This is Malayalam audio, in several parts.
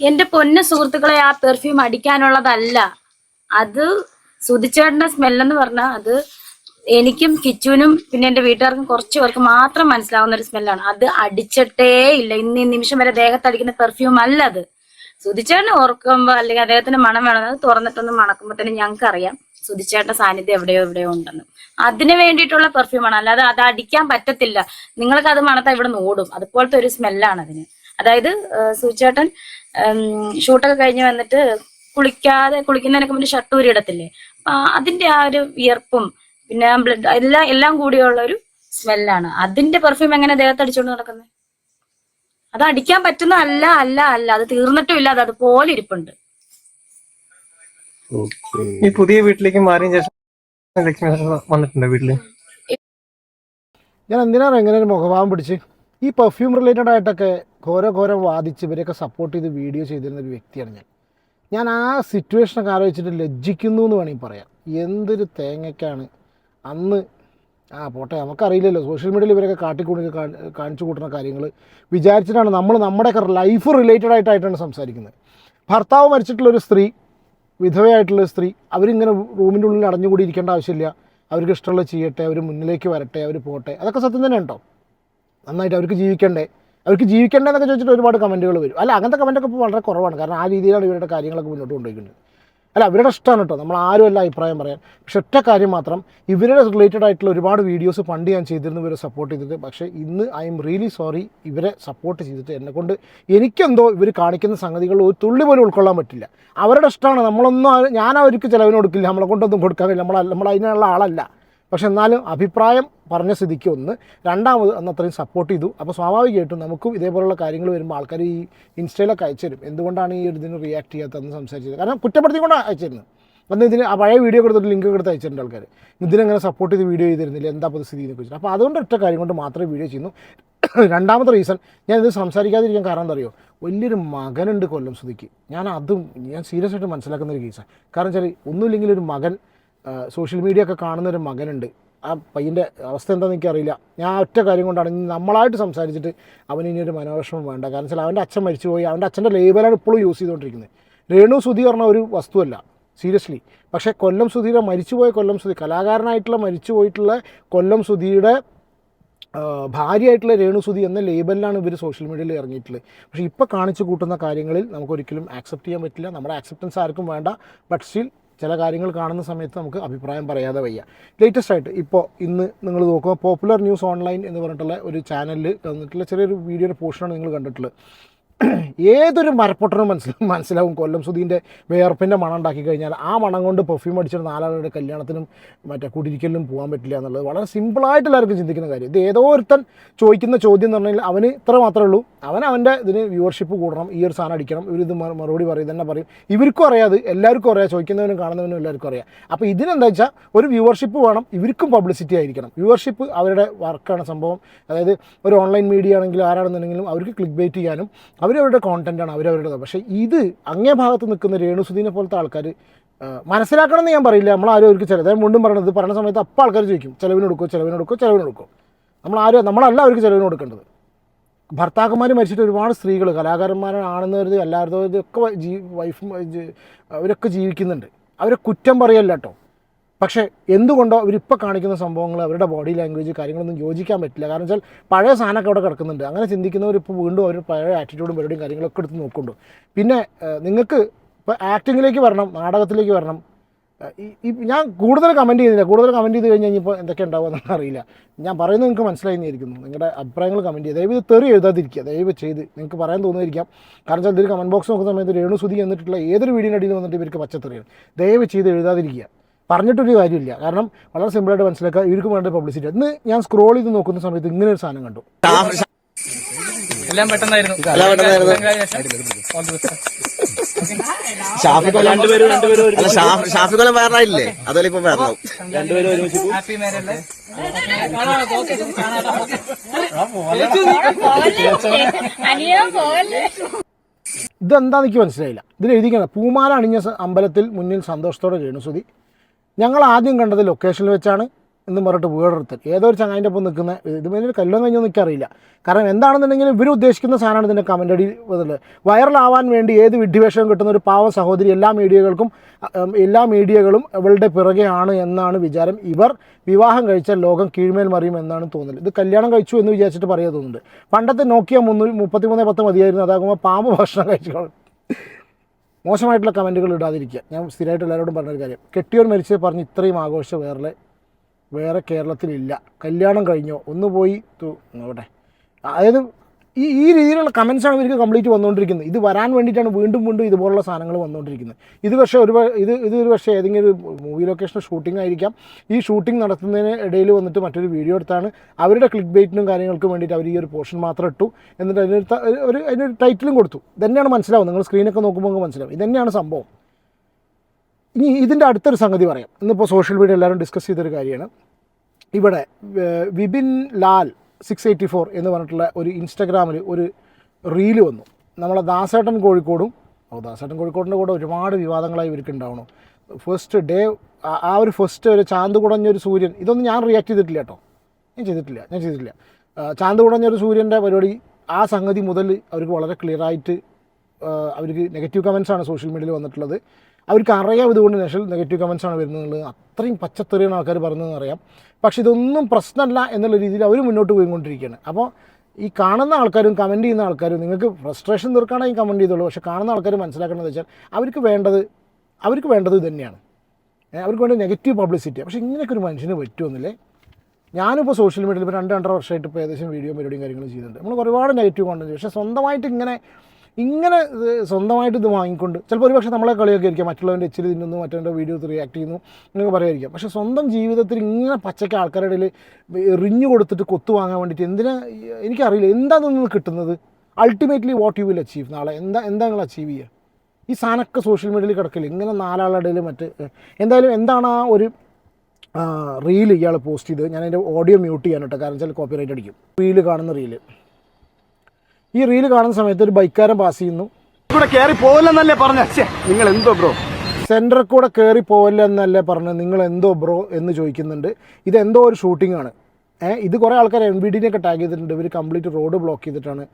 എന്റെ പൊന്ന സുഹൃത്തുക്കളെ ആ പെർഫ്യൂം അടിക്കാനുള്ളതല്ല. അത് സുതിച്ചേട്ടന്റെ സ്മെല്ലെന്ന് പറഞ്ഞാൽ അത് എനിക്കും കിച്ചുവിനും പിന്നെ എന്റെ വീട്ടുകാർക്കും കുറച്ച് പേർക്ക് മാത്രം മനസ്സിലാവുന്ന ഒരു സ്മെല്ലാണ്. അത് അടിച്ചിട്ടേ ഇല്ല. ഇന്ന് ഈ നിമിഷം വരെ ദേഹത്ത് അടിക്കുന്ന പെർഫ്യൂം അല്ല അത്. സുതിച്ചേട്ടനെ ഓർക്കുമ്പോ അല്ലെങ്കിൽ അദ്ദേഹത്തിന്റെ മണം വേണം. അത് തുറന്നിട്ടൊന്ന് മണക്കുമ്പോ തന്നെ ഞങ്ങൾക്ക് അറിയാം സുതിച്ചേട്ടന്റെ സാന്നിധ്യം എവിടെയോ എവിടെയോ ഉണ്ടെന്ന്. അതിന് വേണ്ടിയിട്ടുള്ള പെർഫ്യൂമാണ് അല്ലാതെ അത് അടിക്കാൻ പറ്റത്തില്ല. നിങ്ങൾക്ക് അത് മണത്താ ഇവിടെ നിന്ന് ഓടും. അതുപോലത്തെ ഒരു സ്മെല്ലാണ് അതിന്. അതായത് സൂചേട്ടൻ ഷൂട്ടൊക്കെ കഴിഞ്ഞ് വന്നിട്ട് കുളിക്കാതെ കുളിക്കുന്നതിനൊക്കെ മുന്നേ ഷർട്ട് ഊരി ഇടത്തില്ലേ? അപ്പൊ അതിന്റെ ആ ഒരു വിയർപ്പും പിന്നെ ബ്ലഡ് എല്ലാം എല്ലാം കൂടിയുള്ള ഒരു സ്മെല്ലാണ്. അതിന്റെ പെർഫ്യൂം എങ്ങനെ ദേഹത്ത് അടിച്ചുകൊണ്ട് നടക്കുന്നത് അത് അടിക്കാൻ പറ്റുന്ന അല്ല അല്ല അല്ല. അത് തീർന്നിട്ടും ഇല്ല. അത് അതുപോലെ ഇരിപ്പുണ്ട്. ഈ പുതിയ വീട്ടിലേക്ക് മാറിയ ശേഷം ലക്ഷ്മി വന്നിട്ടുണ്ടോ വീട്ടിൽ? ഞാൻ എന്തിനാണ് എങ്ങനെ ഒരു മുഖഭാവം പിടിച്ച്? ഈ പെർഫ്യൂം റിലേറ്റഡ് ആയിട്ടൊക്കെ ഘോര ഘോരം വാദിച്ച് ഇവരെയൊക്കെ സപ്പോർട്ട് ചെയ്ത് വീഡിയോ ചെയ്തിരുന്ന ഒരു വ്യക്തിയാണ് ഞാൻ. ഞാൻ ആ സിറ്റുവേഷനൊക്കെ ആലോചിച്ചിട്ട് ലജ്ജിക്കുന്നു എന്ന് വേണമെങ്കിൽ പറയാം. എന്തൊരു തേങ്ങയ്ക്കാണ് അന്ന് ആ പോട്ടെ നമുക്കറിയില്ലല്ലോ. സോഷ്യൽ മീഡിയയിൽ ഇവരൊക്കെ കാട്ടിക്കൂടി കാണിച്ചു കൂട്ടുന്ന കാര്യങ്ങൾ വിചാരിച്ചിട്ടാണ് നമ്മൾ നമ്മുടെയൊക്കെ ലൈഫ് റിലേറ്റഡ് ആയിട്ടായിട്ടാണ് സംസാരിക്കുന്നത്. ഭർത്താവ് മരിച്ചിട്ടുള്ളൊരു സ്ത്രീ വിധവയായിട്ടുള്ള സ്ത്രീ അവരിങ്ങനെ റൂമിന്റെ ഉള്ളിൽ അടഞ്ഞുകൂടി ഇരിക്കേണ്ട ആവശ്യമില്ല. അവർക്ക് ഇഷ്ടമുള്ള ചെയ്യട്ടെ അവർ മുന്നിലേക്ക് വരട്ടെ അവർ പോട്ടെ. അതൊക്കെ സത്യം തന്നെ ഉണ്ടോ നന്നായിട്ട് അവർക്ക് ജീവിക്കണ്ടേ? അവർക്ക് ജീവിക്കേണ്ടതെന്നൊക്കെ ചോദിച്ചിട്ട് ഒരുപാട് കമന്റുകൾ വരും. അല്ല അങ്ങനത്തെ കമന്റൊക്കെ ഇപ്പോൾ വളരെ കുറവാണ്. കാരണം ആ രീതിയിലാണ് ഇവരുടെ കാര്യങ്ങളൊക്കെ മുന്നോട്ട് കൊണ്ടുപോയിക്കുന്നത്. അല്ല അവരുടെ ഇഷ്ടമാണ് കേട്ടോ. നമ്മൾ ആരും അല്ല അഭിപ്രായം പറയാൻ. പക്ഷെ ഒറ്റ കാര്യം മാത്രം ഇവരുടെ റിലേറ്റഡ് ആയിട്ടുള്ള ഒരുപാട് വീഡിയോസ് പണ്ട് ഞാൻ ചെയ്തിരുന്നു ഇവരെ സപ്പോർട്ട് ചെയ്തിട്ട്. പക്ഷേ ഇന്ന് ഐ എം റിയലി സോറി ഇവരെ സപ്പോർട്ട് ചെയ്തിട്ട് എന്നെക്കൊണ്ട് എനിക്കെന്തോ ഇവർ കാണിക്കുന്ന സംഗതികൾ ഒരു തുള്ളി പോലും ഉൾക്കൊള്ളാൻ പറ്റില്ല. അവരുടെ ഇഷ്ടമാണ്. നമ്മളൊന്നും ഞാൻ അവർക്ക് ചിലവിന് കൊടുക്കില്ല. നമ്മളെ കൊണ്ടൊന്നും കൊടുക്കാൻ കഴിയില്ല നമ്മൾ നമ്മൾ അതിനുള്ള ആളല്ല. പക്ഷെ എന്നാലും അഭിപ്രായം പറഞ്ഞ സ്ഥിതിക്ക് ഒന്ന് രണ്ടാമത് അന്ന് അത്രയും സപ്പോർട്ട് ചെയ്തു. അപ്പോൾ സ്വാഭാവികമായിട്ടും നമുക്കും ഇതേപോലുള്ള കാര്യങ്ങൾ വരുമ്പോൾ ആൾക്കാർ ഈ ഇൻസ്റ്റയിലൊക്കെ അയച്ചു തരും എന്തുകൊണ്ടാണ് ഈ ഒരു ഇതിന് റിയാക്ട് ചെയ്യാത്തതെന്ന് സംസാരിച്ചത്? കാരണം കുറ്റപ്പെടുത്തിക്കൊണ്ട് അയച്ചിരുന്നു. അന്ന് ഇതിന് ആ പഴയ വീഡിയോ കൊടുത്തിട്ട് ലിങ്ക് എടുത്ത് അയച്ചിട്ടുണ്ട് ആൾക്കാർ ഇതിനെങ്ങനെ സപ്പോർട്ട് ചെയ്ത് വീഡിയോ ചെയ്തിരുന്നില്ല? എന്താ സ്ഥിതി എന്നൊക്കെ വെച്ചിട്ട് അപ്പോൾ അതുകൊണ്ട് ഒറ്റ കാര്യം കൊണ്ട് മാത്രമേ വീഡിയോ ചെയ്യുന്നു. രണ്ടാമത്തെ റീസൺ ഞാൻ ഇത് സംസാരിക്കാതിരിക്കാൻ കാരണം എന്താ അറിയോ? വലിയൊരു മകനുണ്ട് കൊല്ലം സുധിക്ക്. ഞാൻ അതും ഞാൻ സീരിയസ് ആയിട്ട് മനസ്സിലാക്കുന്ന ഒരു കേസാണ് കാരണം വെച്ചാൽ ഒന്നുമില്ലെങ്കിൽ ഒരു മകൻ സോഷ്യൽ മീഡിയ ഒക്കെ കാണുന്നൊരു മകനുണ്ട്. ആ പയ്യന്റെ അവസ്ഥ എന്താണെന്ന് എനിക്കറിയില്ല. ഞാൻ ഒറ്റ കാര്യം കൊണ്ടാണ് നമ്മളായിട്ട് സംസാരിച്ചിട്ട് അവന് ഇനിയൊരു മനോവിഷമം വേണ്ട. കാരണം വെച്ചാൽ അവന്റെ അച്ഛൻ മരിച്ചുപോയി. അവന്റെ അച്ഛന്റെ ലേബലാണ് ഇപ്പോഴും യൂസ് ചെയ്തുകൊണ്ടിരിക്കുന്നത്. രേണു സുധി പറഞ്ഞ ഒരു വസ്തുവല്ല സീരിയസ്ലി പക്ഷേ കൊല്ലം സുധിയുടെ മരിച്ചുപോയ കൊല്ലം സുധി കലാകാരനായിട്ടുള്ള മരിച്ചുപോയിട്ടുള്ള കൊല്ലം സുധിയുടെ ഭാര്യയായിട്ടുള്ള രേണു സുധി എന്ന ലേബലിലാണ് ഇവർ സോഷ്യൽ മീഡിയയിൽ ഇറങ്ങിയിട്ടുള്ളത്. പക്ഷേ ഇപ്പോൾ കാണിച്ചു കൂട്ടുന്ന കാര്യങ്ങളിൽ നമുക്കൊരിക്കലും ആക്സെപ്റ്റ് ചെയ്യാൻ പറ്റില്ല. നമ്മുടെ ആക്സെപ്റ്റൻസ് ആർക്കും വേണ്ട. ബട്ട് സ്റ്റിൽ ചില കാര്യങ്ങൾ കാണുന്ന സമയത്ത് നമുക്ക് അഭിപ്രായം പറയാതെ വയ്യ. ലേറ്റസ്റ്റ് ആയിട്ട് ഇപ്പോൾ ഇന്ന് നിങ്ങൾ നോക്കുക പോപ്പുലർ ന്യൂസ് ഓൺലൈൻ എന്ന് പറഞ്ഞിട്ടുള്ള ഒരു ചാനലിൽ തന്നിട്ടുള്ള ചെറിയൊരു വീഡിയോയുടെ പോർഷനാണ് നിങ്ങൾ കണ്ടിട്ടുള്ളത്. ഏതൊരു മരപ്പൊട്ടനും മനസ്സിലാവും മനസ്സിലാവും കൊല്ലം സുധീന്റെ വേർപ്പിന്റെ മണം ഉണ്ടാക്കി കഴിഞ്ഞാൽ ആ മണം കൊണ്ട് പെർഫ്യൂം അടിച്ചിട്ട് നാലാളുടെ കല്യാണത്തിനും മറ്റേ കുടിരിക്കലിനും പോകാൻ പറ്റില്ല എന്നുള്ളത് വളരെ സിമ്പിളായിട്ട് എല്ലാവർക്കും ചിന്തിക്കുന്ന കാര്യം. ഇത് ഏതോ ഒരുത്തൻ ചോദിക്കുന്ന ചോദ്യം എന്ന് പറഞ്ഞാൽ അവന് ഇത്ര മാത്രമേ ഉള്ളൂ. അവൻ അവന്റെ ഇതിന് വ്യൂവർഷിപ്പ് കൂടണം. ഈ ഒരു സാധനം അടിക്കണം. ഇവരിത് മറുപടി പറയും തന്നെ പറയും. ഇവർക്കും അറിയാതെ. എല്ലാവർക്കും അറിയാം. ചോദിക്കുന്നവനും കാണുന്നവനും എല്ലാവർക്കും അറിയാം. അപ്പോൾ ഇതിനെന്താ വെച്ചാൽ ഒരു വ്യൂവർഷിപ്പ് വേണം. ഇവർക്കും പബ്ലിസിറ്റി ആയിരിക്കണം. വ്യൂവർഷിപ്പ് അവരുടെ വർക്കാണ് സംഭവം. അതായത് ഒരു ഓൺലൈൻ മീഡിയ ആണെങ്കിലും ആരാണെന്നുണ്ടെങ്കിലും അവർക്ക് ക്ലിക്ക് ബേറ്റ് ചെയ്യാനും അവരവരുടെ കോണ്ടന്റാണ് അവരവരുടെ പക്ഷേ ഇത് അങ്ങേ ഭാഗത്ത് നിൽക്കുന്ന രേണുസുദീനെ പോലത്തെ ആൾക്കാർ മനസ്സിലാക്കണം എന്ന് ഞാൻ പറയില്ല. നമ്മൾ ആരും അവർക്ക് ചില വീണ്ടും പറയണത് പറയുന്ന സമയത്ത് അപ്പം ആൾക്കാർ ചോദിക്കും ചിലവിന് ചിലവിനെടുക്കോ ചിലവിന് കൊടുക്കുമോ ചിലവിന് കൊടുക്കുമോ നമ്മൾ ആരും നമ്മളല്ല അവർക്ക് ചിലവിന് കൊടുക്കേണ്ടത്. ഭർത്താക്കന്മാർ മരിച്ചിട്ട് ഒരുപാട് സ്ത്രീകൾ കലാകാരന്മാരാണെന്നവരത് എല്ലാവരും ഇതൊക്കെ ജീ വൈഫും അവരൊക്കെ ജീവിക്കുന്നുണ്ട്. അവരെ കുറ്റം പറയല്ല കേട്ടോ. പക്ഷേ എന്തുകൊണ്ടോ അവരിപ്പോൾ കാണിക്കുന്ന സംഭവങ്ങൾ അവരുടെ ബോഡി ലാംഗ്വേജ് കാര്യങ്ങളൊന്നും യോജിക്കാൻ പറ്റില്ല. കാരണം വെച്ചാൽ പഴയ സാധനമൊക്കെ അവിടെ കിടക്കുന്നുണ്ട്. അങ്ങനെ ചിന്തിക്കുന്നവർ ഇപ്പോൾ വീണ്ടും അവർ പഴയ ആറ്റിറ്റ്യൂഡും പരിപാടിയും കാര്യങ്ങളൊക്കെ എടുത്ത് നോക്കുന്നുണ്ട്. പിന്നെ നിങ്ങൾക്ക് ഇപ്പോൾ ആക്ടിങ്ങിലേക്ക് വരണം നാടകത്തിലേക്ക് വരണം. ഈ- ഞാൻ കൂടുതൽ കമന്റ് ചെയ്യുന്നില്ല. കൂടുതൽ കമന്റ് ചെയ്ത് കഴിഞ്ഞ് കഴിഞ്ഞപ്പോൾ എന്തൊക്കെ ഉണ്ടാവുമെന്ന് അറിയില്ല. ഞാൻ പറയുന്നത് നിങ്ങൾക്ക് മനസ്സിലായിരിക്കുന്നു നിങ്ങളുടെ അഭിപ്രായങ്ങൾ കമന്റ് ചെയ്യുക. ദയവ് തെറി എഴുതാതിരിക്കുക. ദയവ് ചെയ്ത് നിങ്ങൾക്ക് പറയാൻ തോന്നുമായിരിക്കാം കാരണം വെച്ചാൽ ഇതിൽ കമന്റ് ബോക്സ് നോക്കുന്ന സമയത്ത് രേണു സുതി എന്നിട്ടുള്ള ഏതൊരു വീഡിയോ അടിയിൽ വന്നിട്ട് ഇവർക്ക് പച്ചത്തെറിയാണ്. ദയവ് ചെയ്ത് എഴുതാതിരിക്കുക. പറഞ്ഞിട്ടൊരു കാര്യമില്ല. കാരണം വളരെ സിമ്പിളായിട്ട് മനസ്സിലാക്കുക. ഇവർക്ക് വേണ്ട പബ്ലിസിറ്റി ഇന്ന് ഞാൻ സ്ക്രോൾ ചെയ്ത് നോക്കുന്ന സമയത്ത് ഇങ്ങനെ ഒരു സാധനം കണ്ടു. എല്ലാം പെട്ടെന്നായിരുന്നു. വേറായില്ലേ അതുപോലെ ഇപ്പൊ വേറാവും ഇതെന്താന്ന് എനിക്ക് മനസ്സിലായില്ല. ഇതിൽ എഴുതിക്കണം പൂമാല അണിഞ്ഞ അമ്പലത്തിൽ മുന്നിൽ സന്തോഷത്തോടെ രേണുസുതി. ഞങ്ങൾ ആദ്യം കണ്ടത് ലൊക്കേഷനിൽ വെച്ചാണ് എന്ന് പറഞ്ഞിട്ട് വീടെടുത്ത് ഏതൊരു ഒരു ചങ്ങായിന്റെ ഒപ്പം നിൽക്കുന്ന ഇത് വലിയൊരു കല്യാണം കഴിഞ്ഞൊന്നും എനിക്കറിയില്ല. കാരണം എന്താണെന്നുണ്ടെങ്കിൽ ഇവർ ഉദ്ദേശിക്കുന്ന സാധനമാണ് ഇതിന്റെ കമന്റ് അടി വന്നത് വൈറലാവാൻ വേണ്ടി ഏത് വിഡ്ഢിവേഷം കിട്ടുന്ന ഒരു പാവ സഹോദരി എല്ലാ മീഡിയകൾക്കും എല്ലാ മീഡിയകളും ഇവളുടെ പിറകെയാണ് എന്നാണ് വിചാരം. ഇവർ വിവാഹം കഴിച്ചാൽ ലോകം കീഴ്മേൽ മറിയും എന്നാണ് തോന്നുന്നത് ഇത് കല്യാണം കഴിച്ചു എന്ന് വിചാരിച്ചിട്ട് പറയാൻ തോന്നുന്നുണ്ട്. പണ്ടത്തെ നോക്കിയ മുന്നൂറ്റി മുപ്പത്തി മൂന്ന് പത്ത് മതിയായിരുന്നു. അതാകുമ്പോൾ പാമ്പ് ഭക്ഷണം കഴിച്ചു. മോശമായിട്ടുള്ള കമന്റുകൾ ഇടാതിരിക്കുക. ഞാൻ സ്ഥിരമായിട്ട് എല്ലാവരോടും പറഞ്ഞൊരു കാര്യം. കെട്ടിയോർ മരിച്ചത് പറഞ്ഞ് ഇത്രയും ആഘോഷം വേറെ വേറെ കേരളത്തിലില്ല. കല്യാണം കഴിഞ്ഞോ? ഒന്ന് പോയി നോക്കട്ടെ. അതായത് ഈ ഈ രീതിയിലുള്ള കമൻസാണ് ഇവർക്ക് കംപ്ലീറ്റ് വന്നുകൊണ്ടിരിക്കുന്നത്. ഇത് വരാൻ വേണ്ടിയിട്ടാണ് വീണ്ടും വീണ്ടും ഇതുപോലുള്ള സാധനങ്ങൾ വന്നുകൊണ്ടിരിക്കുന്നത്. ഇത് പക്ഷേ ഒരു ഇത് ഇത് ഒരു പക്ഷേ ഏതെങ്കിലും ഒരു മൂവി ലൊക്കേഷൻ ഷൂട്ടിംഗ് ആയിരിക്കാം. ഈ ഷൂട്ടിംഗ് നടത്തുന്നതിന് ഇടയിൽ വന്നിട്ട് മറ്റൊരു വീഡിയോ എടുത്താണ്. അവരുടെ ക്ലിക്ക് ബൈറ്റിനും കാര്യങ്ങൾക്കും വേണ്ടിയിട്ട് അവർ ഈ ഒരു പോർഷൻ മാത്രം ഇട്ടു. എന്നിട്ട് അതിനൊരു ഒരു അതിനൊരു ടൈറ്റിലും കൊടുത്തു. ഇതന്നെയാണ് മനസ്സിലാവും നിങ്ങൾ സ്ക്രീനൊക്കെ നോക്കുമ്പോൾ മനസ്സിലാവും. ഇതന്നെയാണ് സംഭവം. ഇനി ഇതിന്റെ അടുത്തൊരു സംഗതി പറയാം. ഇന്നിപ്പോൾ സോഷ്യൽ മീഡിയ എല്ലാവരും ഡിസ്കസ് ചെയ്തൊരു കാര്യമാണ്. ഇവിടെ Vipin Lal six eighty four എന്ന് പറഞ്ഞിട്ടുള്ള ഒരു ഇൻസ്റ്റഗ്രാമിൽ ഒരു റീൽ വന്നു. നമ്മളെ ദാസേട്ടൻ കോഴിക്കോടും ഓ ദാസേട്ടൻ കോഴിക്കോടിന്റെ കൂടെ ഒരുപാട് വിവാദങ്ങളായി ഇവർക്ക് ഉണ്ടാവണം. ഫസ്റ്റ് ഡേ ആ ഒരു ഫസ്റ്റ് ഒരു ചാന്ത് കുടഞ്ഞൊരു സൂര്യൻ ഇതൊന്നും ഞാൻ റിയാക്ട് ചെയ്തിട്ടില്ല കേട്ടോ ഞാൻ ചെയ്തിട്ടില്ല ഞാൻ ചെയ്തിട്ടില്ല. ചാന്ത് കുടഞ്ഞൊരു സൂര്യന്റെ പരിപാടി ആ സംഗതി മുതൽ അവർക്ക് വളരെ ക്ലിയറായിട്ട് അവർക്ക് നെഗറ്റീവ് കമൻസ് ആണ് സോഷ്യൽ മീഡിയയിൽ വന്നിട്ടുള്ളത്. അവർക്ക് അറിയാം ഇതുകൊണ്ട് നെഷൽ നെഗറ്റീവ് കമൻസ് ആണ് വരുന്നത് അത്രയും പച്ചത്തെറിയാണ് ആൾക്കാർ പറഞ്ഞതെന്ന് അറിയാം. പക്ഷേ ഇതൊന്നും പ്രശ്നമല്ല എന്നുള്ള രീതിയിൽ അവർ മുന്നോട്ട് പോയിക്കൊണ്ടിരിക്കുകയാണ്. അപ്പോൾ ഈ കാണുന്ന ആൾക്കാരും കമന്റ് ചെയ്യുന്ന ആൾക്കാരും നിങ്ങൾക്ക് ഫ്രസ്ട്രേഷൻ തീർക്കാണെങ്കിൽ കമന്റ് ചെയ്തോളൂ. പക്ഷേ കാണുന്ന ആൾക്കാർ മനസ്സിലാക്കണമെന്ന് വെച്ചാൽ അവർക്ക് വേണ്ടത് അവർക്ക് വേണ്ടത് തന്നെയാണ് അവർക്ക് വേണ്ട നെഗറ്റീവ് പബ്ലിസിറ്റി പക്ഷേ ഇങ്ങനെയൊക്കെ ഒരു മനുഷ്യന് പറ്റുമെന്നില്ലേ? ഞാനിപ്പോൾ സോഷ്യൽ മീഡിയയിൽ ഇപ്പോൾ രണ്ട് രണ്ടര വർഷമായിട്ട് ഇപ്പോൾ ഏകദേശം വീഡിയോ പരിപാടിയും കാര്യങ്ങളും ചെയ്യുന്നുണ്ട് നമ്മൾ ഒരുപാട് നെഗറ്റീവ് കോണ്ടന്റ് പക്ഷേ സ്വന്തമായിട്ട് ഇങ്ങനെ ഇങ്ങനെ സ്വന്തമായിട്ട് ഇത് വാങ്ങിക്കൊണ്ട് ചിലപ്പോൾ ഒരു പക്ഷേ നമ്മളെ കളിയൊക്കെ ആയിരിക്കാം. മറ്റുള്ളവന്റെ എച്ചിൽ തിന്നുന്നു മറ്റവന്റെ വീഡിയോ റിയാക്ട് ചെയ്യുന്നു എന്നൊക്കെ പറയുമായിരിക്കാം പക്ഷേ സ്വന്തം ജീവിതത്തിൽ ഇങ്ങനെ പച്ചക്ക ആൾക്കാരുടെ എറിഞ്ഞു കൊടുത്തിട്ട് കൊത്തു വാങ്ങാൻ വേണ്ടിയിട്ട് എന്തിനാ എനിക്കറിയില്ല. എന്താ നിന്ന് കിട്ടുന്നത്? Ultimately what you will achieve നാളെ. എന്താ എന്താ നിങ്ങൾ അച്ചീവ് ചെയ്യുക? ഈ സാധനമൊക്കെ സോഷ്യൽ മീഡിയയിൽ കിടക്കില്ല? ഇങ്ങനെ നാലാളുടെ മറ്റ് എന്തായാലും എന്താണ് ആ ഒരു റീൽ ഇയാൾ പോസ്റ്റ് ചെയ്ത് ഞാൻ അതിന്റെ ഓഡിയോ മ്യൂട്ട് ചെയ്യാൻ കാരണം വെച്ചാൽ കോപ്പിറൈറ്റ് അടിക്കും. റീൽ കാണുന്ന റീൽ ഈ റീൽ കാണുന്ന സമയത്ത് ഒരു ബൈക്കാരൻ പാസ് ചെയ്യുന്നു. ഇവിടെ കയറി പോകില്ലെന്നല്ലേ പറഞ്ഞ? നിങ്ങൾ എന്തോ ബ്രോ സെന്ററിൽ കൂടെ കയറി പോവല്ലെന്നല്ലേ എന്നല്ലേ പറഞ്ഞ്? നിങ്ങൾ എന്തോ ബ്രോ എന്ന് ചോദിക്കുന്നുണ്ട്. ഇതെന്തോ ഒരു ഷൂട്ടിംഗ് ആണ്. ഏഹ് ഇത് കുറേ ആൾക്കാർ എം ബി ഡിനെയൊക്കെ ടാഗ് ചെയ്തിട്ടുണ്ട്. ഇവർ കംപ്ലീറ്റ് റോഡ് ബ്ലോക്ക് ചെയ്തിട്ടാണ്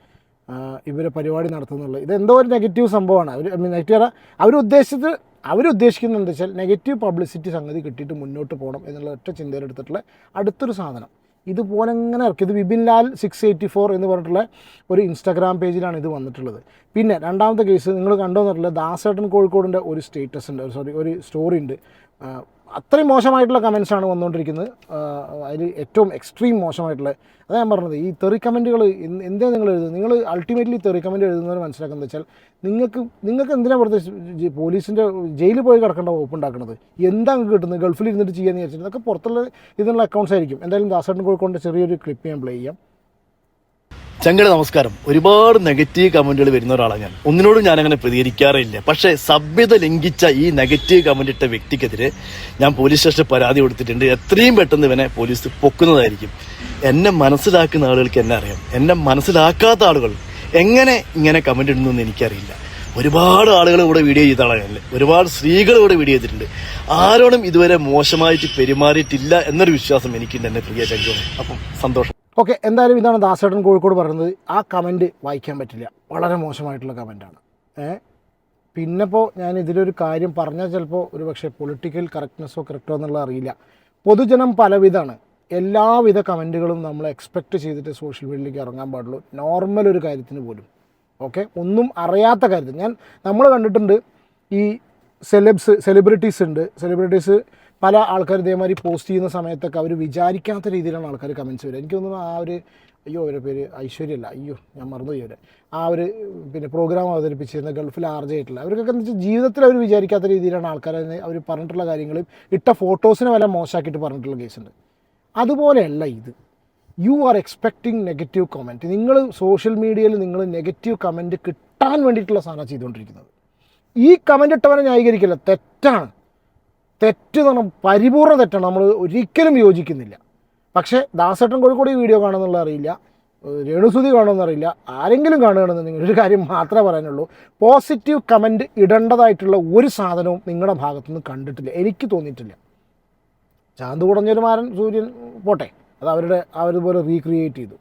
ഇവർ പരിപാടി നടത്തുന്നുള്ളത് എന്തോ ഒരു നെഗറ്റീവ് സംഭവമാണ്. അവർ നെഗറ്റീവ് അവരുദ്ദേശിച്ചത് അവരുദ്ദേശിക്കുന്നത് എന്താ വെച്ചാൽ നെഗറ്റീവ് പബ്ലിസിറ്റി സംഗതി കിട്ടിയിട്ട് മുന്നോട്ട് പോകണം എന്നുള്ള ഒറ്റ ചിന്തയിലെടുത്തിട്ടുള്ള അടുത്തൊരു സാധനം. ഇതുപോലെ ഇങ്ങനെ ഇറക്കി. ഇത് Vipin Lal six eighty four എന്ന് പറഞ്ഞിട്ടുള്ള ഒരു ഇൻസ്റ്റാഗ്രാം പേജിലാണ് ഇത് വന്നിട്ടുള്ളത്. പിന്നെ രണ്ടാമത്തെ കേസ് നിങ്ങൾ കണ്ടു വന്നിട്ടുള്ള ദാസേട്ടൻ കോഴിക്കോടിന്റെ ഒരു സ്റ്റേറ്റസ് ഉണ്ട്. സോറി ഒരു സ്റ്റോറി ഉണ്ട്. അത്രയും മോശമായിട്ടുള്ള കമൻസാണ് വന്നുകൊണ്ടിരിക്കുന്നത്. അതിൽ ഏറ്റവും എക്സ്ട്രീം മോശമായിട്ടുള്ള അതാണ് ഞാൻ പറഞ്ഞത് ഈ തെറി കമന്റുകൾ എന്തേ നിങ്ങൾ എഴുതുന്നത്? നിങ്ങൾ അൾട്ടിമേറ്റ്ലി തെറി കമന്റ് എഴുതുന്നവർ മനസ്സിലാക്കുന്നത് വെച്ചാൽ നിങ്ങൾക്ക് നിങ്ങൾക്ക് എന്തിനാണ് പുറത്ത് പോലീസിന്റെ ജയിലിൽ പോയി കിടക്കേണ്ട വകുപ്പ് ഉണ്ടാക്കുന്നത്? എന്താ നിങ്ങൾക്ക് കിട്ടുന്നത്? ഗൾഫിൽ ഇരുന്നിട്ട് ചെയ്യാമെന്ന് വിചാരിച്ചിട്ട്. ഇതൊക്കെ പുറത്തുള്ള ഇതിനുള്ള അക്കൗണ്ട്സ് ആയിരിക്കും. എന്തായാലും ദാസേട്ടൻ കോഴിക്കോടിന്റെ ചെറിയൊരു ക്ലിപ്പ് ഞാൻ പ്ലേ ചെയ്യാം. ചങ്കട നമസ്കാരം. ഒരുപാട് നെഗറ്റീവ് കമന്റുകൾ വരുന്ന ഒരാളാണ് ഞാൻ. ഒന്നിനോടും ഞാൻ അങ്ങനെ പ്രതികരിക്കാറില്ല. പക്ഷേ സഭ്യത ലംഘിച്ച ഈ നെഗറ്റീവ് കമന്റ് ഇട്ട വ്യക്തിക്കെതിരെ ഞാൻ പോലീസ് സ്റ്റേഷനിൽ പരാതി കൊടുത്തിട്ടുണ്ട്. എത്രയും പെട്ടെന്ന് ഇവനെ പോലീസ് പൊക്കുന്നതായിരിക്കും. എന്നെ മനസ്സിലാക്കുന്ന ആളുകൾക്ക് എന്നെ അറിയാം. എന്നെ മനസ്സിലാക്കാത്ത ആളുകൾ എങ്ങനെ ഇങ്ങനെ കമന്റ് ഇടുന്നു എന്ന് എനിക്കറിയില്ല. ഒരുപാട് ആളുകൾ ഇവിടെ വീഡിയോ ചെയ്ത ആളാണ് ഒരുപാട് സ്ത്രീകൾ ഇവിടെ വീഡിയോ ചെയ്തിട്ടുണ്ട്. ആരോടും ഇതുവരെ മോശമായിട്ട് പെരുമാറിയിട്ടില്ല എന്നൊരു വിശ്വാസം എനിക്കുണ്ട് എന്നെ പ്രിയ ചങ്കോ അപ്പം സന്തോഷം. ഓക്കെ എന്തായാലും ഇതാണ് ദാസേട്ടൻ കോഴിക്കോട് പറയുന്നത്. ആ കമന്റ് വായിക്കാൻ പറ്റില്ല. വളരെ മോശമായിട്ടുള്ള കമന്റാണ് ഏ? പിന്നെ ഇപ്പോൾ ഞാൻ ഇതിലൊരു കാര്യം പറഞ്ഞാൽ ചിലപ്പോൾ ഒരു പക്ഷേ പൊളിറ്റിക്കൽ കറക്റ്റ്നെസ്സോ കറക്റ്റോ എന്നുള്ളത് അറിയില്ല. പൊതുജനം പലവിധാണ് എല്ലാവിധ കമന്റുകളും നമ്മൾ എക്സ്പെക്റ്റ് ചെയ്തിട്ട് സോഷ്യൽ മീഡിയയിലേക്ക് ഇറങ്ങാൻ പാടുള്ളൂ. നോർമൽ ഒരു കാര്യത്തിന് പോലും. ഓക്കെ? ഒന്നും അറിയാത്ത കാര്യത്തിൽ ഞാൻ നമ്മൾ കണ്ടിട്ടുണ്ട് ഈ സെലബ്സ് സെലിബ്രിറ്റീസ് ഉണ്ട്. സെലിബ്രിറ്റീസ് പല ആൾക്കാർ ഇതേമാതിരി പോസ്റ്റ് ചെയ്യുന്ന സമയത്തൊക്കെ അവർ വിചാരിക്കാത്ത രീതിയിലാണ് ആൾക്കാർ കമൻസ് വരിക. എനിക്ക് തോന്നുന്നു ആ ഒരു അയ്യോ അവരുടെ പേര് ഐശ്വര്യല്ല. അയ്യോ ഞാൻ മറന്നുപോയി അവരെ. ആ ഒരു പിന്നെ പ്രോഗ്രാം അവതരിപ്പിച്ചിരുന്ന ഗൾഫിൽ ആർജയായിട്ടുള്ള അവർക്കൊക്കെ എന്ന് വെച്ചാൽ ജീവിതത്തിൽ അവർ വിചാരിക്കാത്ത രീതിയിലാണ് ആൾക്കാർ അവർ പറഞ്ഞിട്ടുള്ള കാര്യങ്ങളും ഇട്ട ഫോട്ടോസിനെ വല്ല മോശമാക്കിയിട്ട് പറഞ്ഞിട്ടുള്ള കേസുണ്ട് അതുപോലെയല്ല ഇത്. You are expecting negative comment നിങ്ങൾ സോഷ്യൽ മീഡിയയിൽ നിങ്ങൾ നെഗറ്റീവ് കമന്റ് കിട്ടാൻ വേണ്ടിയിട്ടുള്ള സാധനം ചെയ്തുകൊണ്ടിരിക്കുന്നത്. ഈ കമന്റ് ഇട്ടവനെ ന്യായീകരിക്കില്ല. തെറ്റാണ്. തെറ്റ് എന്ന് പരിപൂർണ തെറ്റാണ്. നമ്മൾ ഒരിക്കലും യോജിക്കുന്നില്ല. പക്ഷേ ദാസേട്ടൻ കോഴിക്കോട് ഈ വീഡിയോ കാണുമെന്നുള്ള അറിയില്ല. രേണുസുതി കാണുമെന്ന് അറിയില്ല. ആരെങ്കിലും കാണുകയാണെന്നുണ്ടെങ്കിൽ ഒരു കാര്യം മാത്രമേ പറയാനുള്ളൂ. പോസിറ്റീവ് കമന്റ് ഇടേണ്ടതായിട്ടുള്ള ഒരു സാധനവും നിങ്ങളുടെ ഭാഗത്തുനിന്ന് കണ്ടിട്ടില്ല. എനിക്ക് തോന്നിയിട്ടില്ല. ചാന്ത് കുടഞ്ഞൊരു മാരൻ സൂര്യൻ പോട്ടെ. അത് അവരുടെ അവരിതുപോലെ റീക്രിയേറ്റ് ചെയ്തു.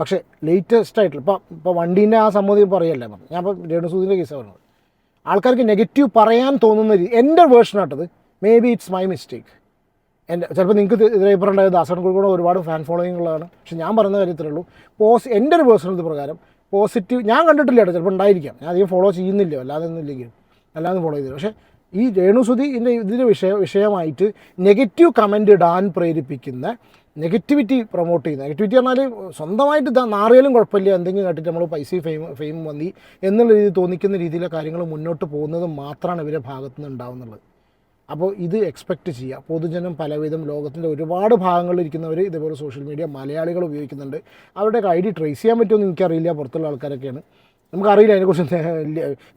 പക്ഷേ ലേറ്റസ്റ്റ് ആയിട്ടുള്ള ഇപ്പം ഇപ്പോൾ വണ്ടീന്റെ ആ സമ്മതി പറയല്ല പറഞ്ഞു ഞാൻ ഇപ്പോൾ രേണുസൂദിന്റെ കേസാണ് പറഞ്ഞത്. ആൾക്കാർക്ക് നെഗറ്റീവ് പറയാൻ തോന്നുന്ന രീതി എന്റെ വേർഷൻ ആട്ടത് maybe it's my mistake എന്റെ ചിലപ്പോൾ നിങ്ങൾക്ക് ദാസൻ കോഴിക്കോട് ഒരുപാട് ഫാൻ ഫോളോയിങ് ഉള്ളതാണ്. പക്ഷെ ഞാൻ പറയുന്ന കാര്യത്തിലേ ഉള്ളൂ. പോസ് എന്റെ ഒരു പേഴ്സണൽ ഇത് പ്രകാരം പോസിറ്റീവ് ഞാൻ കണ്ടിട്ടില്ല കേട്ടോ. ചിലപ്പോൾ ഉണ്ടായിരിക്കാം. ഞാൻ അധികം ഫോളോ ചെയ്യുന്നില്ല. അല്ലാതെ ഒന്നും ഇല്ലെങ്കിൽ അല്ലാതെ ഫോളോ ചെയ്തില്ല. പക്ഷേ ഈ രേണുസുതി ഇതിന്റെ ഇതിന്റെ വിഷയ വിഷയമായിട്ട് നെഗറ്റീവ് കമന്റ് ഇടാൻ പ്രേരിപ്പിക്കുന്ന നെഗറ്റിവിറ്റി പ്രൊമോട്ട് ചെയ്യുന്ന നെഗറ്റിവിറ്റി പറഞ്ഞാൽ സ്വന്തമായിട്ട് നാറിയാലും കുഴപ്പമില്ല. എന്തെങ്കിലും കേട്ടിട്ട് നമ്മൾ പൈസ ഫെയിം ഫെയിം വന്നി എന്നുള്ള രീതി തോന്നിക്കുന്ന രീതിയിലെ കാര്യങ്ങൾ മുന്നോട്ട് പോകുന്നത് മാത്രമാണ് ഇവരുടെ ഭാഗത്തുനിന്ന് ഉണ്ടാവുന്നുള്ളത് അപ്പോൾ ഇത് എക്സ്പെക്റ്റ് ചെയ്യുക. പൊതുജനം പലവിധം ലോകത്തിന്റെ ഒരുപാട് ഭാഗങ്ങളിൽ ഇരിക്കുന്നവർ ഇതേപോലെ സോഷ്യൽ മീഡിയ മലയാളികൾ ഉപയോഗിക്കുന്നുണ്ട്. അവരുടെ ഐ ഡി ട്രേസ് ചെയ്യാൻ പറ്റുമെന്ന് എനിക്കറിയില്ല. പുറത്തുള്ള ആൾക്കാരൊക്കെയാണ്. നമുക്കറിയില്ല അതിനെക്കുറിച്ച്.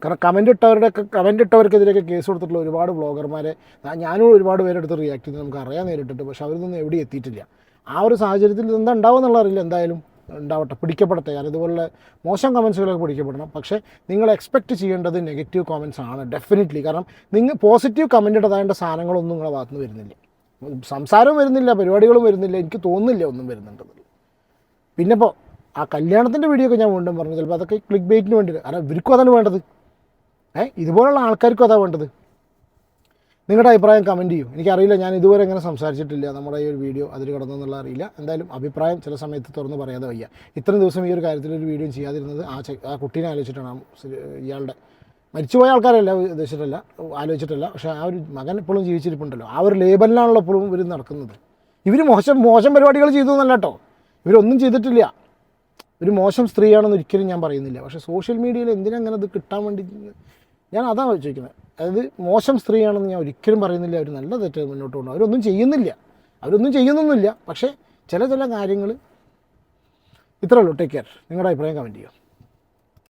കാരണം കമന്റ് ഇട്ടവരുടെ കമന്റ് ഇട്ടവർക്കെതിരെയൊക്കെ കേസ് കൊടുത്തിട്ടുള്ള ഒരുപാട് ബ്ലോഗർമാരെ ഞാനും ഒരുപാട് പേരെടുത്ത് റിയാക്ട് ചെയ്ത് നമുക്ക് അറിയാൻ നേരിട്ടിട്ട് പക്ഷെ അവരൊന്നും എവിടെ എത്തിയിട്ടില്ല. ആ ഒരു സാഹചര്യത്തിൽ എന്താ ഉണ്ടാവുമെന്നുള്ള അറിയില്ല എന്തായാലും. ഉണ്ടാവട്ടെ പിടിക്കപ്പെടട്ടെ. കാരണം ഇതുപോലെ മോശം കമൻസുകളൊക്കെ പിടിക്കപ്പെടണം. പക്ഷേ നിങ്ങൾ എക്സ്പെക്റ്റ് ചെയ്യേണ്ടത് നെഗറ്റീവ് കമൻസ് ആണ് ഡെഫിനറ്റ്ലി കാരണം നിങ്ങൾ പോസിറ്റീവ് കമന്റ് ഇടതായ സാധനങ്ങളൊന്നും നിങ്ങളുടെ ഭാഗത്തുനിന്ന് വരുന്നില്ല. സംസാരവും വരുന്നില്ല പരിപാടികളും വരുന്നില്ല എനിക്ക് തോന്നുന്നില്ല ഒന്നും വരുന്നുണ്ടെന്ന്. പിന്നെ ഇപ്പോൾ ആ കല്യാണത്തിന്റെ വീഡിയോ ഒക്കെ ഞാൻ വീണ്ടും പറഞ്ഞു. ചിലപ്പോൾ അതൊക്കെ ക്ലിക്ക് ബേറ്റിന് വേണ്ടി കാരണം ഇവർക്കും അതാണ് വേണ്ടത്. ഏഹ് ഇതുപോലുള്ള ആൾക്കാർക്കും അതാണ് വേണ്ടത്. നിങ്ങളുടെ അഭിപ്രായം കമന്റ് ചെയ്യും. എനിക്കറിയില്ല ഞാൻ ഇതുവരെ അങ്ങനെ സംസാരിച്ചിട്ടില്ല. നമ്മുടെ ഈ ഒരു വീഡിയോ അതിൽ കിടന്നെന്നുള്ള അറിയില്ല. എന്തായാലും അഭിപ്രായം ചില സമയത്ത് തുറന്ന് പറയാതെ വയ്യ. ഇത്രയും ദിവസം ഈ ഒരു കാര്യത്തിൽ ഒരു വീഡിയോ ചെയ്യാതിരുന്നത് ആ ആ കുട്ടീനെ ആലോചിച്ചിട്ടാണ്. ഇയാളുടെ മരിച്ചുപോയ ആൾക്കാരല്ല ഉദ്ദേശിച്ചിട്ടല്ല ആലോചിച്ചിട്ടല്ല. പക്ഷേ ആ ഒരു മകൻ ഇപ്പോഴും ജീവിച്ചിരിപ്പുണ്ടല്ലോ. ആ ഒരു ലേബലിലാണല്ലോ ഇപ്പോഴും ഇവർ നടക്കുന്നത്. ഇവർ മോശം മോശം പരിപാടികൾ ചെയ്തു എന്നല്ല കേട്ടോ. ഇവരൊന്നും ചെയ്തിട്ടില്ല. ഒരു മോശം സ്ത്രീയാണെന്ന് ഒരിക്കലും ഞാൻ പറയുന്നില്ല. പക്ഷേ സോഷ്യൽ മീഡിയയിൽ എന്തിനങ്ങനെ കിട്ടാൻ വേണ്ടി ഞാൻ അതാണ് ചോദിക്കുന്നത് അതായത് മോശം സ്ത്രീയാണെന്ന് ഞാൻ ഒരിക്കലും പറയുന്നില്ല. അവർ നല്ല തെറ്റ് മുന്നോട്ട് കൊണ്ടു അവരൊന്നും ചെയ്യുന്നില്ല. അവരൊന്നും ചെയ്യുന്നൊന്നുമില്ല. പക്ഷേ ചില ചില കാര്യങ്ങൾ ഇത്രേ ഉള്ളൂ. ടേക്ക് കെയർ നിങ്ങളുടെ അഭിപ്രായം കമന്റ് ചെയ്യുക.